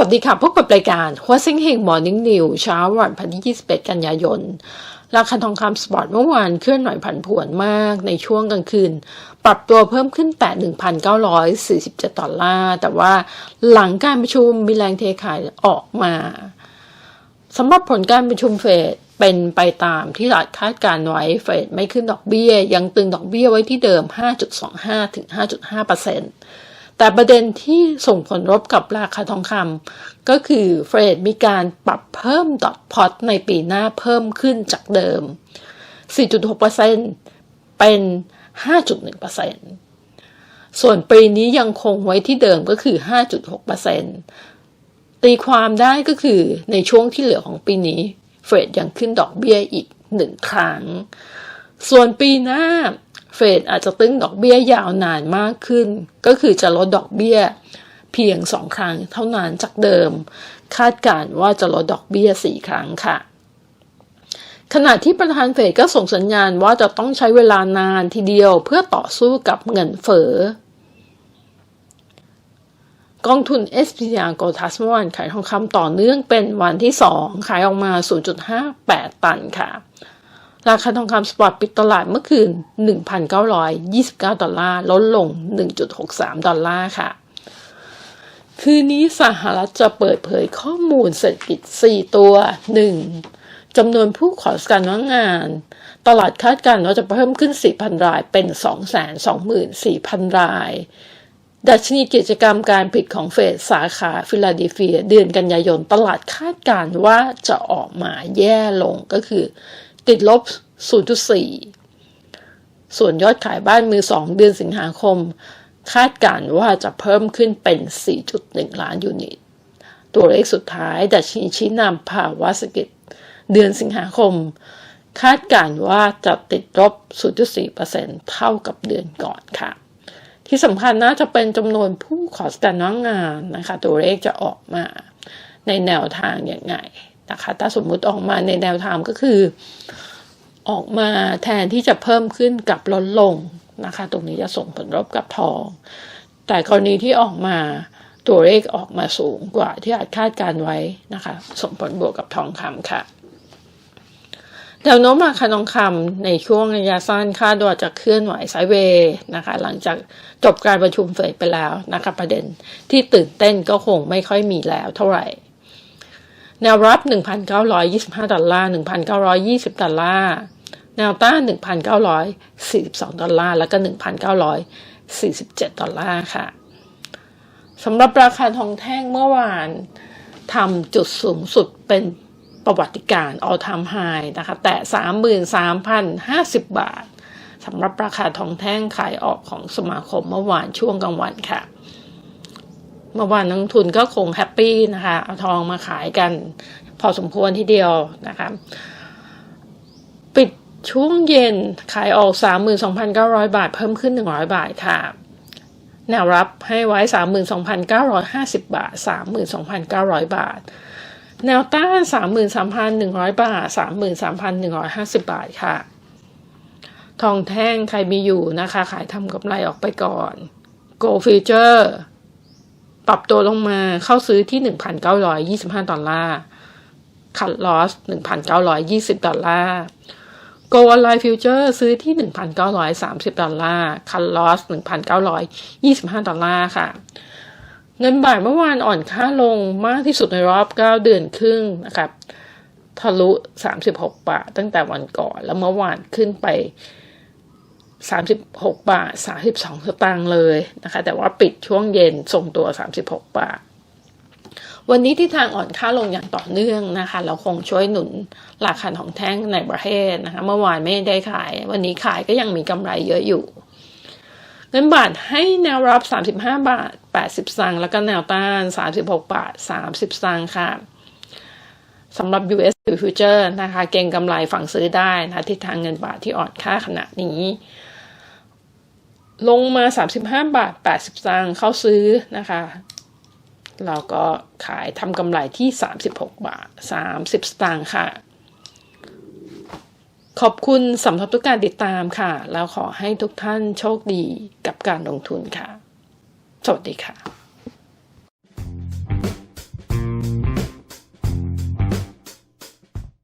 สวัสดีค่ะ พบกับรายการหัวเซ็งเฮงมอร์นิ่งนิวเช้าวันพันที่21 กันยายน ราคาทองคำสปอร์ตเมื่อวานเคลื่อนไหวผันผวนมากในช่วงกลางคืน ปรับตัวเพิ่มขึ้นแต่1,947ดอลลาร์แต่ว่าหลังการประชุมมีแรงเทขายออกมาสำหรับผลการประชุมเฟดเป็นไปตามที่หลาดคาดการไว้เฟดไม่ขึ้นดอกเบี้ย ยังตึงดอกเบี้ยไว้ที่เดิม 5.25ถึง5.5เปอร์เซ็นต์ แต่ประเด็นที่ส่งผลรบกับราคาทองคำก็คือเฟรดมีการปรับเพิ่มดอทพอตในปีหน้าเพิ่มขึ้นจากเดิม 4.6%เป็น 5.1%ส่วนปีนี้ยังคงไว้ที่เดิมก็คือ 5.6%ตีความได้ก็คือในช่วงที่เหลือของปีนี้ เฟรดยังขึ้นดอกเบี้ยอีกหนึ่งครั้ง ส่วนปีหน้า เฟดอาจจะตึงดอกเบี้ยยาวนานมากขึ้น ก็คือจะลดดอกเบี้ยเพียงสองครั้งเท่านั้นจากเดิม คาดการว่าจะลดดอกเบี้ยสี่ครั้งค่ะ ขณะที่ประธานเฟดก็ส่งสัญญาณว่าจะต้องใช้เวลานานทีเดียวเพื่อต่อสู้กับเงินเฟ้อกองทุน s p r Gold Trust เมื่อวานขายทองคำต่อเนื่องเป็นวันที่ 2 ขายออกมา 0.58 ตันค่ะ ราคาทองคำสปอร์ตปิดตลาดเมื่อคืน 1,929 ดอลลาร์ ลดลง 1.63 ดอลลาร์ค่ะ คืนนี้สหรัฐจะเปิดเผยข้อมูลเศรษฐกิจ 4 ตัว 1. จำนวนผู้ขอการว่างงาน ตลาดคาดการณ์ว่าจะเพิ่มขึ้น 4,000 รายเป็น 224,000 ราย ดัชนีกิจกรรมการผลิตของเฟดสาขาฟิลาเดลเฟีย เดือนกันยายน ตลาดคาดการณ์ว่าจะออกมาแย่ลงก็คือ ติดลบ 0.4 ส่วนยอดขายบ้านมือสองเดือนสิงหาคม คาดการว่าจะเพิ่มขึ้นเป็น 4.1 ล้านยูนิต ตัวเลขสุดท้ายดัชนีชี้นำภาวะเศรษฐกิจเดือนสิงหาคม คาดการว่าจะติดลบ 0.4%เท่ากับเดือนก่อนค่ะ ที่สำคัญน่าจะเป็นจำนวนผู้ขอการว่างงานนะคะ ตัวเลขจะออกมาในแนวทางอย่างไง นะคะ ถ้าสมมุติออกมาในแนวทางก็คือ ออกมาแทนที่จะเพิ่มขึ้นกับลดลงนะคะ ตรงนี้จะส่งผลรบกับทอง แต่กรณีที่ออกมาตัวเลขออกมาสูงกว่าที่อาจคาดการไว้นะคะ ส่งผลบวกกับทองคำค่ะแนวโน้มราคาทองคำในช่วงระยะสั้นคาดว่าจะเคลื่อนไหวไซเวย์นะคะ หลังจากจบการประชุมเฟดไปแล้วนะคะ ประเด็นที่ตื่นเต้นก็คงไม่ค่อยมีแล้วเท่าไหร่ แนวรับ 1,925 ดอลลาร์ 1,920 ดอลลาร์ แนวต้าน 1,942 ดอลลาร์ แล้วก็ 1,947 ดอลลาร์ค่ะ สำหรับราคาทองแท่งเมื่อวานทำจุดสูงสุดเป็นประวัติการ all time high นะคะ แต่ 33,050 บาท สำหรับราคาทองแท่งขายออกของสมาคมเมื่อวานช่วงกลางวันค่ะ เมื่อวานนักทุนก็คงแฮปปี้นะคะเอาทองมาขายกัน พอสมควรทีเดียวนะคะปิดช่วงเย็นขายออก 32,900 บาท เพิ่มขึ้น 100 บาทค่ะแนวรับให้ไว้ 32,950 บาท 32,900 บาท แนวต้าน 33,100 บาท 33,150 บาทค่ะ ทองแท่งใครมีอยู่นะคะ ขายทำกำไรออกไปก่อน Go Future ปรับตัวลงมาเข้าซื้อที่ 1,925 ดอลลาร์คัดลอส 1,920 ดอลลาร์ Go Online Future ซื้อที่ 1,930 ดอลลาร์คัดลอส 1,925 ดอลลาร์ค่ะ เงินบาทเมื่อวานอ่อนค่าลงมากที่สุดในรอบ 9 เดือนครึ่งนะครับ ทะลุ 36 บาทตั้งแต่วันก่อน แล้วเมื่อวานขึ้นไป 36 บาท 32 สตางค์เลยนะคะ แต่ว่าปิดช่วงเย็นส่งตัว 36 บาท วันนี้ที่ทางอ่อนค่าลงอย่างต่อเนื่องนะคะ เราคงช่วยหนุนราคาของแท่งในประเทศนะคะ เมื่อวานไม่ได้ขาย วันนี้ขายก็ยังมีกำไรเยอะอยู่ เงินบาทให้แนวรับ 35 บาท 80สังค์แล้วก็แนวต้าน 36 บาท 30สังค์ค่ะ สำหรับ US Future นะคะเก่งกำไรฝั่งซื้อได้นะทิศทางเงินบาทที่อ่อนค่าขณะนี้ ลงมา 35 บาท 80สตางค์เข้าซื้อนะคะ เราก็ขายทำกำไรที่ 36 บาท 30 สตางค์ค่ะ ขอบคุณสำหรับทุกการติดตามค่ะ แล้วขอให้ทุกท่านโชคดีกับการลงทุนค่ะ สวัสดีค่ะ